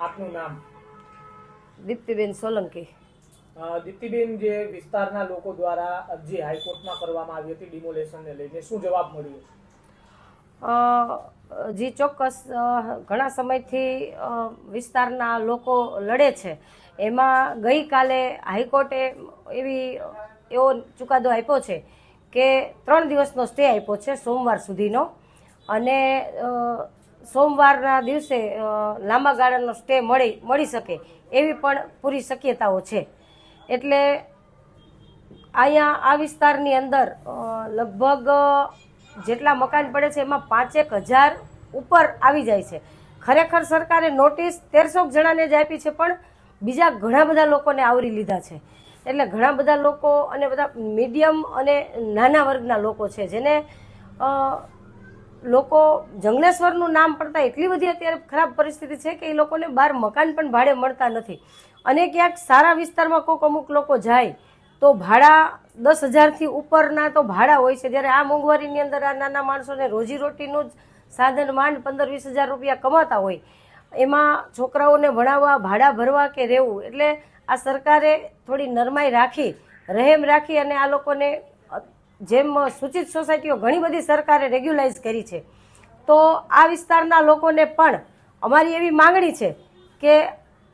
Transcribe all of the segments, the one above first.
આપનું નામ? દીપ્તિબેન સોલંકી. દીપ્તિબેન જે વિસ્તારના લોકો દ્વારા અરજી હાઈકોર્ટમાં કરવામાં આવી હતી ડિમોલેશનને લઈને શું જવાબ મળ્યો? જી ચોક્કસ ઘણા સમયથી વિસ્તારના લોકો લડે છે. એમાં ગઈકાલે હાઈકોર્ટે એવી એવો ચુકાદો આપ્યો છે કે ત્રણ દિવસનો સ્ટે આપ્યો છે સોમવાર સુધીનો. અને સોમવારના દિવસે લાંબા ગાળાનો સ્ટે મળી મળી શકે એવી પણ પૂરી શક્યતાઓ છે. એટલે અહીંયા આ વિસ્તારની અંદર લગભગ જેટલા મકાન પડે છે એમાં પાંચેક હજાર ઉપર આવી જાય છે. ખરેખર સરકારે નોટિસ તેરસો જણાને જ આપી છે, પણ બીજા ઘણા બધા લોકોને આવરી લીધા છે. એટલે ઘણા બધા લોકો અને બધા મીડિયમ અને નાના વર્ગના લોકો છે, જેને લોકો જંગલેશ્વરનું નામ પડતા એટલી બધી અત્યારે ખરાબ પરિસ્થિતિ છે કે એ લોકોને બહાર મકાન પણ ભાડે મળતા નથી. અને ક્યાંક સારા વિસ્તારમાં કોઈક અમુક લોકો જાય, તો ભાડા દસ હજારથી ઉપરના તો ભાડા હોય છે. જ્યારે આ મોંઘવારીની અંદર આ નાના માણસોને રોજીરોટીનું જ સાધન માંડ પંદર વીસ હજાર રૂપિયા કમાતા હોય, એમાં છોકરાઓને ભણાવવા, ભાડા ભરવા કે રહેવું, એટલે આ સરકારે થોડી નરમાઈ રાખી, રહેમ રાખી અને આ લોકોને જેમ સૂચિત સોસાયટીઓ ઘણી બધી સરકારે રેગ્યુલાઇઝ કરી છે, તો આ વિસ્તારના લોકોને પણ અમારી એવી માંગણી છે કે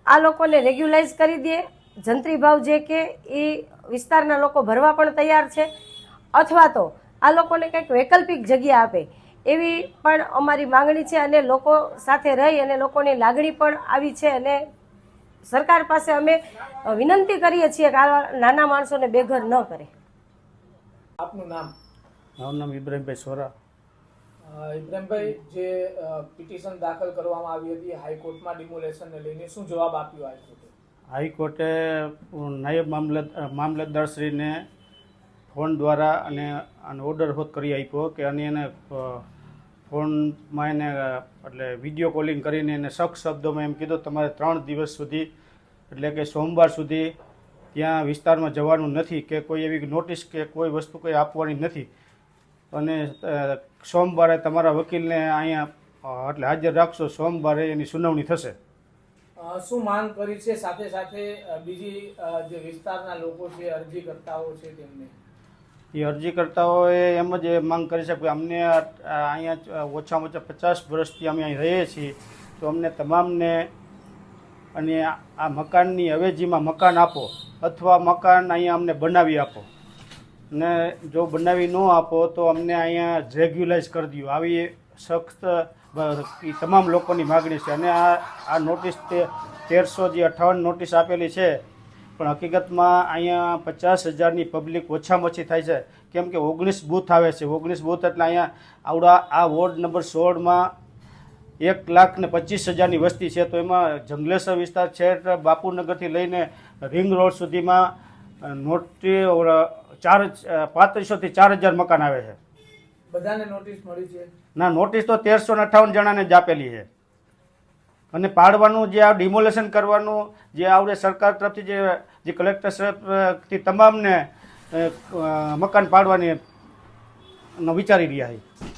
આ લોકોને રેગ્યુલાઇઝ કરી દે. જંત્રી ભાવ જે કે એ વિસ્તારના લોકો ભરવા પણ તૈયાર છે, અથવા તો આ લોકોને કંઈક વૈકલ્પિક જગ્યા આપે એવી પણ અમારી માંગણી છે અને લોકો સાથે રહી અને લોકોની લાગણી પણ આવી છે અને સરકાર પાસે અમે વિનંતી કરીએ છીએ કે નાના માણસોને બેઘર ન કરે. આપનું નામ? મારું નામ ઇબ્રાહીમભાઈ સોરા. ઇબ્રાહીમભાઈ જે પિટિશન દાખલ કરવામાં આવી હતી હાઈકોર્ટમાં ડિમોલેશનને લઈને શું જવાબ આપ્યો હાઈકોર્ટે હાઈકોર્ટે નાયબ મામલત મામલતદારશ્રીને ફોન દ્વારા અને આનો ઓર્ડર હોત કરી આપ્યો કે અને એને ફોનમાં એને એટલે વીડિયો કોલિંગ કરીને એને સખ્ત શબ્દોમાં એમ કીધું તમારે ત્રણ દિવસ સુધી એટલે કે સોમવાર સુધી ત્યાં વિસ્તારમાં જવાનું નથી કે કોઈ એવી નોટિસ કે કોઈ વસ્તુ કંઈ આપવાની નથી. અને સોમવારે તમારા વકીલને અહીંયા એટલે હાજર રાખશો સોમવારે એની સુનાવણી થશે. શું માંગ કરી છે? સાથે સાથે બીજી જે વિસ્તારના લોકો છે અરજી કરતાઓ છે તેમને? એ અરજીકર્તાઓએ એમ જ માંગ કરી છે કે અમને અહીંયા ઓછામાં ઓછા પચાસ વર્ષથી અમે અહીં રહીએ છીએ. તો અમને તમામને અને આ મકાનની અવેજીમાં મકાન આપો અથવા મકાન અહીંયા અમને બનાવી આપો. ને જો બનાવી ન આપો તો અમને અહીંયા રેગ્યુલાઇઝ કરી દો આવી સખ્ત તમામ લોકોની માગણી છે. અને આ આ નોટિસ તે તેરસો જે અઠાવન નોટિસ આપેલી છે, પણ હકીકતમાં અહીંયા પચાસ હજારની પબ્લિક ઓછામાં ઓછી થાય છે. કેમ કે ઓગણીસ બૂથ આવે છે. ઓગણીસ બૂથ એટલે અહીંયા આવડા આ વોર્ડ નંબર સોળમાં એક લાખ ને પચીસ હજારની વસ્તી છે. તો એમાં જંગલેશ્વર વિસ્તાર છે બાપુનગરથી લઈને રિંગ રોડ સુધીમાં નોટી ઓર, ચાર પાંત્રીસોથી ચાર હજાર મકાન આવે છે. બધાને નોટિસ મળી છે? ના નોટિસ તો તેરસો ને અઠાવન જણાને જ આપેલી છે. અને પાડવાનું જે આ ડિમોલેશન કરવાનું જે આવડે સરકાર તરફથી જે જે કલેક્ટર તરફથી તમામને મકાન પાડવાની નો વિચારી રહ્યા છે.